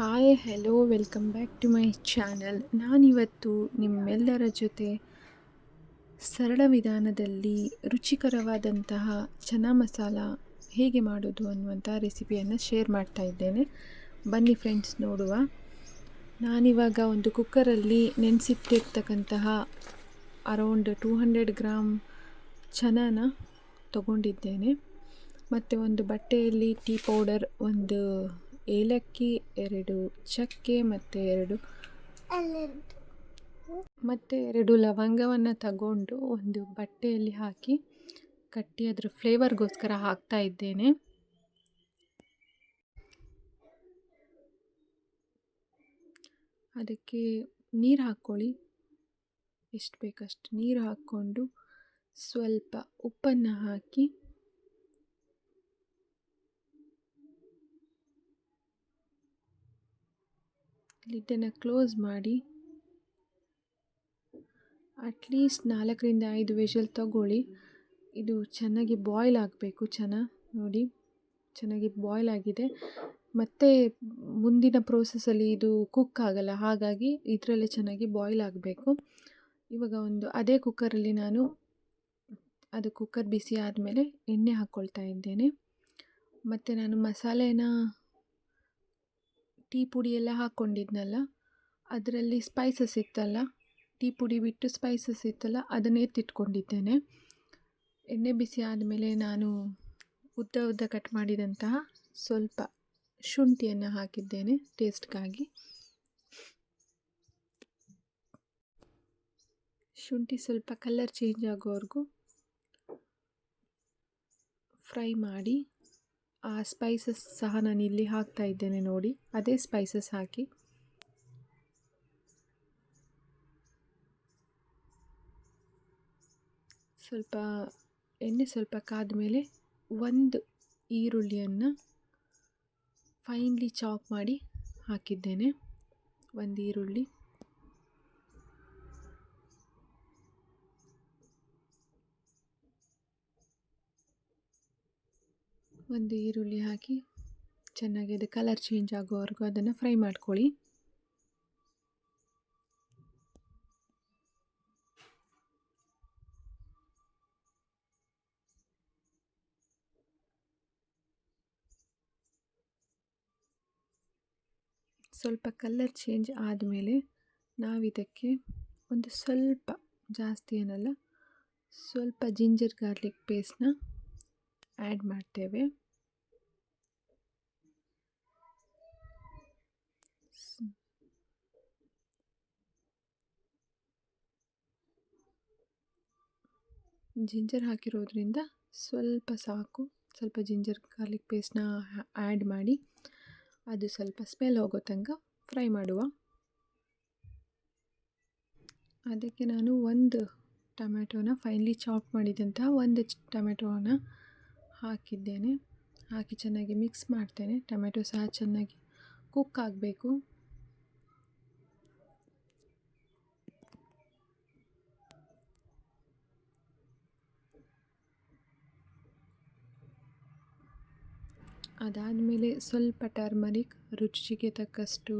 Hi hello welcome back to my channel ನಾನಿವತ್ತು ನಿಮ್ಮೆಲ್ಲರ ಜೊತೆ ಸರಳ ವಿಧಾನದಲ್ಲಿ ರುಚಿಕರವಾದಂತಹ ಚನಾ ಮಸಾಲ ಹೇಗೆ ಮಾಡೋದು ಅನ್ನುವಂಥ ರೆಸಿಪಿಯನ್ನು ಶೇರ್ ಮಾಡ್ತಾ ಇದ್ದೇನೆ. ಬನ್ನಿ ಫ್ರೆಂಡ್ಸ್ ನೋಡುವ. ನಾನಿವಾಗ ಒಂದು ಕುಕ್ಕರಲ್ಲಿ ನೆನೆಸಿಟ್ಟಿರ್ತಕ್ಕಂತಹ ಅರೌಂಡ್ ಟೂ ಹಂಡ್ರೆಡ್ ಗ್ರಾಮ್ ಚನಾನ ತಗೊಂಡಿದ್ದೇನೆ. ಮತ್ತು ಒಂದು ಬಟ್ಟೆಯಲ್ಲಿ ಟೀ ಪೌಡರ್ ಒಂದು ಏಲಕ್ಕಿ ಎರಡು, ಚಕ್ಕೆ ಮತ್ತು ಎರಡು. ಮತ್ತು ಎರಡು ಲವಂಗವನ್ನು ತಗೊಂಡು ಒಂದು ಬಟ್ಟೆಯಲ್ಲಿ ಹಾಕಿ ಕಟ್ಟಿ ಅದರ ಫ್ಲೇವರ್ಗೋಸ್ಕರ ಹಾಕ್ತಾ ಇದ್ದೇನೆ. ಅದಕ್ಕೆ ನೀರು ಹಾಕ್ಕೊಳ್ಳಿ. ಎಷ್ಟು ಬೇಕಷ್ಟು ನೀರು ಹಾಕ್ಕೊಂಡು ಸ್ವಲ್ಪ ಉಪ್ಪನ್ನು ಹಾಕಿ ಲಿಡ್ಡನ್ನು ಕ್ಲೋಸ್ ಮಾಡಿ ಅಟ್ಲೀಸ್ಟ್ ನಾಲ್ಕರಿಂದ ಐದು ವಿಷಲ್ ತಗೊಳ್ಳಿ. ಇದು ಚೆನ್ನಾಗಿ ಬಾಯ್ಲ್ ಆಗಬೇಕು ಚೆನ್ನಾಗಿ ನೋಡಿ. ಚೆನ್ನಾಗಿ ಬಾಯ್ಲ್ ಆಗಿದೆ. ಮತ್ತು ಮುಂದಿನ ಪ್ರೋಸೆಸ್ಸಲ್ಲಿ ಇದು ಕುಕ್ ಆಗಲ್ಲ, ಹಾಗಾಗಿ ಇದರಲ್ಲೇ ಚೆನ್ನಾಗಿ ಬಾಯ್ಲ್ ಆಗಬೇಕು. ಇವಾಗ ಒಂದು ಅದೇ ಕುಕ್ಕರಲ್ಲಿ ನಾನು ಅದು ಕುಕ್ಕರ್ ಬಿಸಿ ಆದಮೇಲೆ ಎಣ್ಣೆ ಹಾಕ್ಕೊಳ್ತಾ ಇದ್ದೇನೆ. ಮತ್ತು ನಾನು ಮಸಾಲೆನ ಟೀ ಪುಡಿ ಎಲ್ಲ ಹಾಕ್ಕೊಂಡಿದ್ನಲ್ಲ ಅದರಲ್ಲಿ ಸ್ಪೈಸಸ್ ಇತ್ತಲ್ಲ, ಟೀ ಪುಡಿ ಬಿಟ್ಟು ಸ್ಪೈಸಸ್ ಇತ್ತಲ್ಲ, ಅದನ್ನು ಎತ್ತಿಟ್ಕೊಂಡಿದ್ದೇನೆ. ಎಣ್ಣೆ ಬಿಸಿ ಆದಮೇಲೆ ನಾನು ಉದ್ದ ಉದ್ದ ಕಟ್ ಮಾಡಿದಂತಹ ಸ್ವಲ್ಪ ಶುಂಠಿಯನ್ನು ಹಾಕಿದ್ದೇನೆ ಟೇಸ್ಟ್ಗಾಗಿ ಶುಂಠಿ ಸ್ವಲ್ಪ ಕಲರ್ ಚೇಂಜ್ ಆಗೋವರೆಗೂ ಫ್ರೈ ಮಾಡಿ ಆ ಸ್ಪೈಸಸ್ ಸಹ ನಾನು ಇಲ್ಲಿ ಹಾಕ್ತಾ ಇದ್ದೇನೆ ನೋಡಿ. ಅದೇ ಸ್ಪೈಸಸ್ ಹಾಕಿ. ಸ್ವಲ್ಪ ಎಣ್ಣೆ ಸ್ವಲ್ಪ ಕಾದ ಮೇಲೆ ಒಂದು ಈರುಳ್ಳಿಯನ್ನು ಫೈನ್ಲಿ ಚಾಪ್ ಮಾಡಿ ಹಾಕಿದ್ದೇನೆ. ಒಂದು ಈರುಳ್ಳಿ. ಒಂದು ಈರುಳ್ಳಿ ಹಾಕಿ ಚೆನ್ನಾಗಿ ಅದು ಕಲರ್ ಚೇಂಜ್ ಆಗೋವರೆಗೂ ಅದನ್ನು ಫ್ರೈ ಮಾಡ್ಕೊಳ್ಳಿ. ಸ್ವಲ್ಪ ಕಲ್ಲರ್ ಚೇಂಜ್ ಆದಮೇಲೆ ನಾವಿದಕ್ಕೆ ಒಂದು ಸ್ವಲ್ಪ ಜಾಸ್ತಿ ಏನಲ್ಲ, ಸ್ವಲ್ಪ ಜಿಂಜರ್ ಗಾರ್ಲಿಕ್ ಪೇಸ್ಟ್ನ ಆ್ಯಡ್ ಮಾಡ್ತೇವೆ. ಜಿಂಜರ್ ಹಾಕಿರೋದ್ರಿಂದ ಸ್ವಲ್ಪ ಸಾಕು, ಸ್ವಲ್ಪ ಜಿಂಜರ್ ಗಾರ್ಲಿಕ್ ಪೇಸ್ಟ್ನ ಆ್ಯಡ್ ಮಾಡಿ, ಅದು ಸ್ವಲ್ಪ ಸ್ಮೆಲ್ ಹೋಗೋ ತನಕ ಫ್ರೈ ಮಾಡುವ. ಅದಕ್ಕೆ ನಾನು ಒಂದು ಟೊಮೆಟೊನ ಫೈನ್ಲಿ ಚಾಪ್ ಮಾಡಿದಂತಹ ಒಂದು ಟೊಮೆಟೊನ ಹಾಕಿದ್ದೇನೆ. ಹಾಕಿ ಚೆನ್ನಾಗಿ ಮಿಕ್ಸ್ ಮಾಡ್ತೇನೆ. ಟೊಮೆಟೊ ಸಹ ಚೆನ್ನಾಗಿ ಕುಕ್ ಆಗಬೇಕು. ಅದಾದಮೇಲೆ ಸ್ವಲ್ಪ ಟರ್ಮರಿಕ್ ರುಚಿಗೆ ತಕ್ಕಷ್ಟು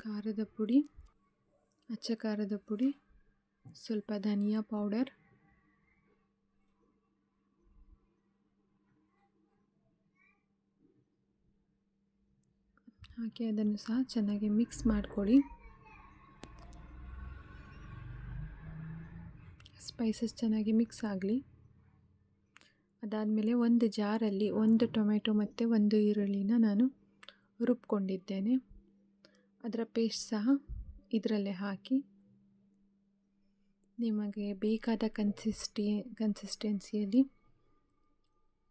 ಖಾರದ ಪುಡಿ, ಅಚ್ಚ ಖಾರದ ಪುಡಿ, ಸ್ವಲ್ಪ ಧನಿಯಾ ಪೌಡರ್, ಹಾಕಿ ಅದನ್ನು ಸಹ ಚೆನ್ನಾಗಿ ಮಿಕ್ಸ್ ಮಾಡ್ಕೊಳ್ಳಿ. ಸ್ಪೈಸಸ್ ಚೆನ್ನಾಗಿ ಮಿಕ್ಸ್ ಆಗಲಿ. ಅದಾದಮೇಲೆ ಒಂದು ಜಾರಲ್ಲಿ ಒಂದು ಟೊಮೆಟೊ ಮತ್ತು ಒಂದು ಈರುಳ್ಳಿನ ನಾನು ರುಬ್ಕೊಂಡಿದ್ದೇನೆ. ಅದರ ಪೇಸ್ಟ್ ಸಹ ಇದರಲ್ಲೇ ಹಾಕಿ ನಿಮಗೆ ಬೇಕಾದ ಕನ್ಸಿಸ್ಟಿ ಕನ್ಸಿಸ್ಟೆನ್ಸಿಯಲ್ಲಿ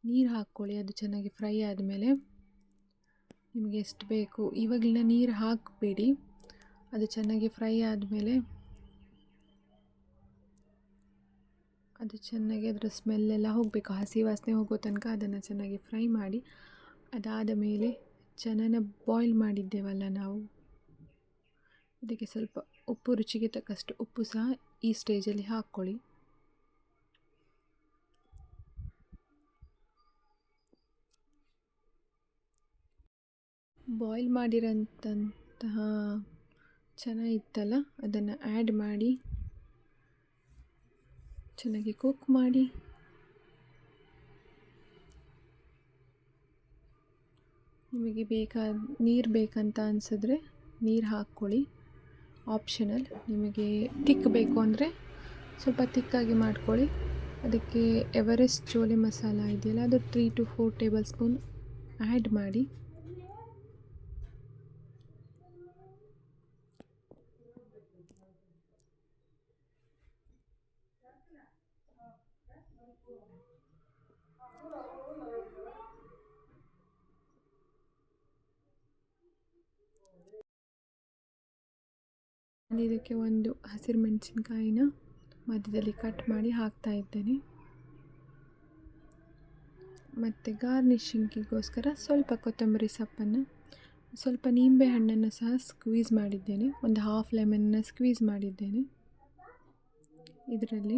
ನೀರು ಹಾಕ್ಕೊಳ್ಳಿ. ಅದು ಚೆನ್ನಾಗಿ ಫ್ರೈ ಆದಮೇಲೆ ನಿಮಗೆ ಎಷ್ಟು ಬೇಕು? ಇವಾಗಲಿನ ನೀರು ಹಾಕಬೇಡಿ. ಅದು ಚೆನ್ನಾಗಿ ಫ್ರೈ ಆದಮೇಲೆ ಅದು ಚೆನ್ನಾಗಿ ಅದರ ಸ್ಮೆಲ್ಲೆಲ್ಲ ಹೋಗಬೇಕು. ಹಸಿ ವಾಸನೆ ಹೋಗೋ ತನಕ ಅದನ್ನು ಚೆನ್ನಾಗಿ ಫ್ರೈ ಮಾಡಿ, ಅದಾದ ಮೇಲೆ ಚೆನ್ನಾಗಿ ಬಾಯ್ಲ್ ಮಾಡಿದ್ದೇವಲ್ಲ ನಾವು. ಅದಕ್ಕೆ ಸ್ವಲ್ಪ ಉಪ್ಪು, ರುಚಿಗೆ ತಕ್ಕಷ್ಟು ಉಪ್ಪು ಸಹ ಈ ಸ್ಟೇಜಲ್ಲಿ ಹಾಕ್ಕೊಳ್ಳಿ. ಬಾಯ್ಲ್ ಮಾಡಿರೋಂತಹ ಚೆನ್ನಾಗಿತ್ತಲ್ಲ ಅದನ್ನು ಆ್ಯಡ್ ಮಾಡಿ ಚೆನ್ನಾಗಿ ಕುಕ್ ಮಾಡಿ. ನಿಮಗೆ ಬೇಕಾ, ನೀರು ಬೇಕಂತ ಅನಿಸಿದ್ರೆ ನೀರು ಹಾಕ್ಕೊಳ್ಳಿ. ಆಪ್ಷನಲ್ ನಿಮಗೆ ತಿಕ್ ಬೇಕು ಅಂದರೆ ಸ್ವಲ್ಪ ತಿಕ್ಕಾಗಿ ಮಾಡ್ಕೊಳ್ಳಿ. ಅದಕ್ಕೆ ಎವರೆಸ್ಟ್ ಚೋಲೆ ಮಸಾಲ ಇದೆಯಲ್ಲ, ಅದು three to four tablespoon add ಮಾಡಿ. ಇದಕ್ಕೆ ಒಂದು ಹಸಿರು ಮೆಣಸಿನಕಾಯಿನ ಮಧ್ಯದಲ್ಲಿ ಕಟ್ ಮಾಡಿ ಹಾಕ್ತಾ ಇದ್ದೇನೆ. ಮತ್ತು ಗಾರ್ನಿಷಿಂಗಿಗೋಸ್ಕರ ಸ್ವಲ್ಪ ಕೊತ್ತಂಬರಿ ಸೊಪ್ಪನ್ನು, ಸ್ವಲ್ಪ ನಿಂಬೆ ಹಣ್ಣನ್ನು ಸಹ ಸ್ಕ್ವೀಸ್ ಮಾಡಿದ್ದೇನೆ. ಒಂದು ಹಾಫ್ ಲೆಮನ್ನ ಸ್ಕ್ವೀಸ್ ಮಾಡಿದ್ದೇನೆ. ಇದರಲ್ಲಿ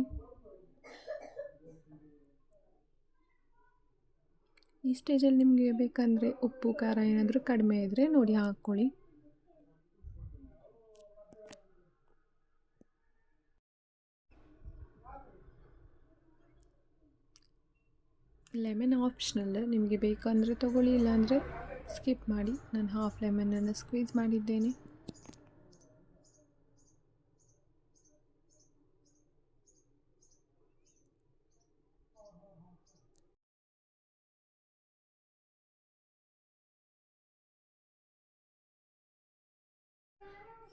ಈ ಸ್ಟೇಜಲ್ಲಿ ನಿಮಗೆ ಬೇಕಂದರೆ ಉಪ್ಪು, ಖಾರ ಏನಾದರೂ ಕಡಿಮೆ ಇದ್ದರೆ ನೋಡಿ ಹಾಕ್ಕೊಳ್ಳಿ. ಲೆಮನ್ ಆಪ್ಷನಲ್ ನಿಮಗೆ ಬೇಕಂದರೆ ತೊಗೊಳ್ಳಿ, ಇಲ್ಲಾಂದರೆ ಸ್ಕಿಪ್ ಮಾಡಿ. ನಾನು ಹಾಫ್ ಲೆಮನನ್ನು ಸ್ಕ್ವೀಸ್ ಮಾಡಿದ್ದೇನೆ.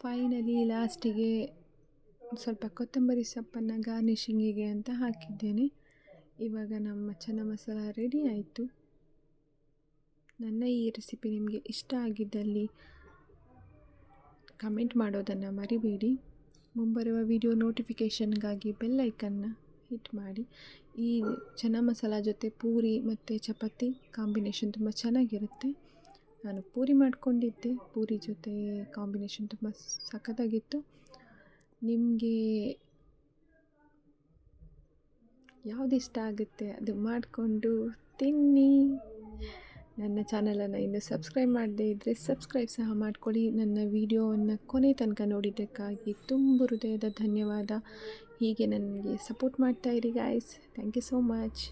ಫೈನಲಿ ಲಾಸ್ಟಿಗೆ ಸ್ವಲ್ಪ ಕೊತ್ತಂಬರಿ ಸೊಪ್ಪನ್ನು ಗಾರ್ನಿಷಿಂಗಿಗೆ ಅಂತ ಹಾಕಿದ್ದೇನೆ. ಇವಾಗ ನಮ್ಮ ಚೆನ್ನ ಮಸಾಲ ರೆಡಿ ಆಯಿತು. ನನ್ನ ಈ ರೆಸಿಪಿ ನಿಮಗೆ ಇಷ್ಟ ಆಗಿದ್ದಲ್ಲಿ ಕಮೆಂಟ್ ಮಾಡೋದನ್ನು ಮರಿಬೇಡಿ. ಮುಂಬರುವ ವಿಡಿಯೋ ನೋಟಿಫಿಕೇಷನ್ಗಾಗಿ ಬೆಲ್ಲೈಕನ್ನ ಹಿಟ್ ಮಾಡಿ. ಈ ಚೆನ್ನ ಮಸಾಲ ಜೊತೆ ಪೂರಿ ಮತ್ತು ಚಪಾತಿ ಕಾಂಬಿನೇಷನ್ ತುಂಬ ಚೆನ್ನಾಗಿರುತ್ತೆ. ನಾನು ಪೂರಿ ಮಾಡಿಕೊಂಡಿದ್ದೆ. ಪೂರಿ ಜೊತೆ ಕಾಂಬಿನೇಷನ್ ತುಂಬ ಸಖತ್ತಾಗಿತ್ತು. ನಿಮಗೆ ಯಾವ್ದು ಇಷ್ಟ ಆಗುತ್ತೆ ಅದು ಮಾಡಿಕೊಂಡು ತಿನ್ನಿ. ನನ್ನ ಚಾನಲನ್ನು ಇನ್ನೂ ಸಬ್ಸ್ಕ್ರೈಬ್ ಮಾಡದೇ ಇದ್ದರೆ ಸಬ್ಸ್ಕ್ರೈಬ್ ಸಹ ಮಾಡ್ಕೊಳ್ಳಿ. ನನ್ನ ವಿಡಿಯೋವನ್ನು ಕೊನೆ ತನಕ ನೋಡಿದ್ದಕ್ಕಾಗಿ ತುಂಬ ಹೃದಯದ ಧನ್ಯವಾದ. ಹೀಗೆ ನನಗೆ support ಮಾಡ್ತಾಯಿರಿ guys thank you so much